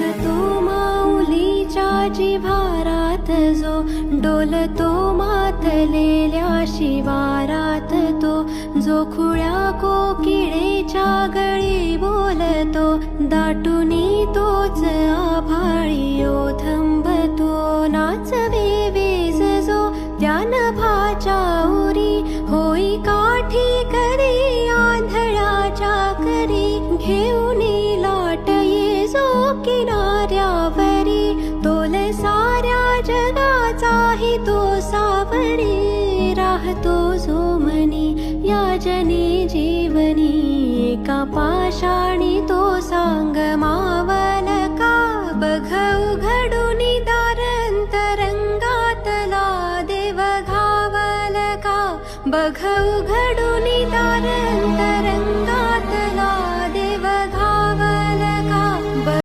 राहतो माऊलीच्या जिभारात जो डोलतो मातलेल्या शिवारात तो जो खुळ्या कोकिळेच्या गळी बोलतो दाटुनी तोच आभाळी किनाऱ्यावरी तोल साऱ्या जगाचाही तो सावरी किल सा या सा जीवनी एका पाषाणी तो सांग मावल का बहु दार